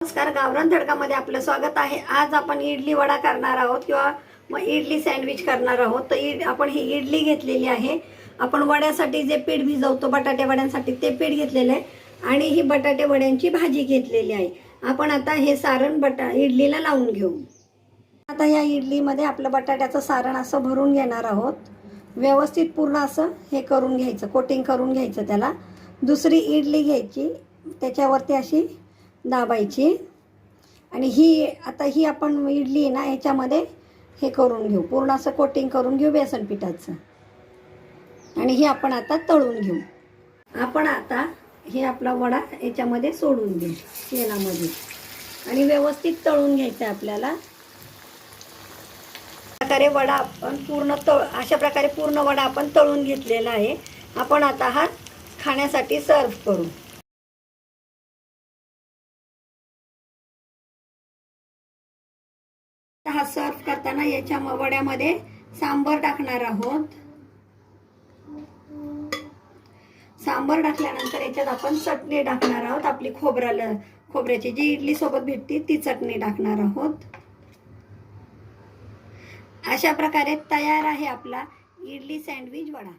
नमस्कार गावरान तडकामध्ये आपलं स्वागत आहे. आज आपण इडली वडा करणार आहोत किंवा मग इडली सँडविच करणार आहोत. तर इड आपण ही इडली घेतलेली आहे. आपण वड्यासाठी जे पीठ भिजवतो बटाटे वड्यांसाठी ते पीठ घेतलेलं आहे आणि ही बटाटे वड्यांची भाजी घेतलेली आहे. आपण आता हे सारण बटा इडलीला लावून घेऊ. आता या इडलीमध्ये आपलं बटाट्याचं सारण असं भरून घेणार आहोत. व्यवस्थित पूर्ण असं हे करून घ्यायचं कोटिंग करून घ्यायचं त्याला. दुसरी इडली घ्यायची. त्याच्यावरती अशी दाबायची. आणि ही आता ही आपण इडली ना याच्यामध्ये हे करून घेऊ. पूर्ण असं कोटिंग करून घेऊ बेसन पिठाचं. आणि ही आपण आता तळून घेऊ. आपण आता हे आपला वडा याच्यामध्ये सोडून घेऊ तेलामध्ये. आणि व्यवस्थित तळून घ्यायचं आहे आपल्याला. प्रकारे वडा आपण पूर्ण तळ अशा प्रकारे पूर्ण वडा आपण तळून घेतलेला आहे. आपण आता हा खाण्यासाठी सर्व करू. हा सर्व करताना याच्या वड्यामध्ये सांबर टाकणार आहोत. सांबर टाकल्यानंतर याच्यात आपण चटणी टाकणार आहोत. आपली खोबऱ्याला खोबऱ्याची जी इडली सोबत भेटते ती चटणी टाकणार आहोत. अशा प्रकारे तयार आहे आपला इडली सँडविच वडा.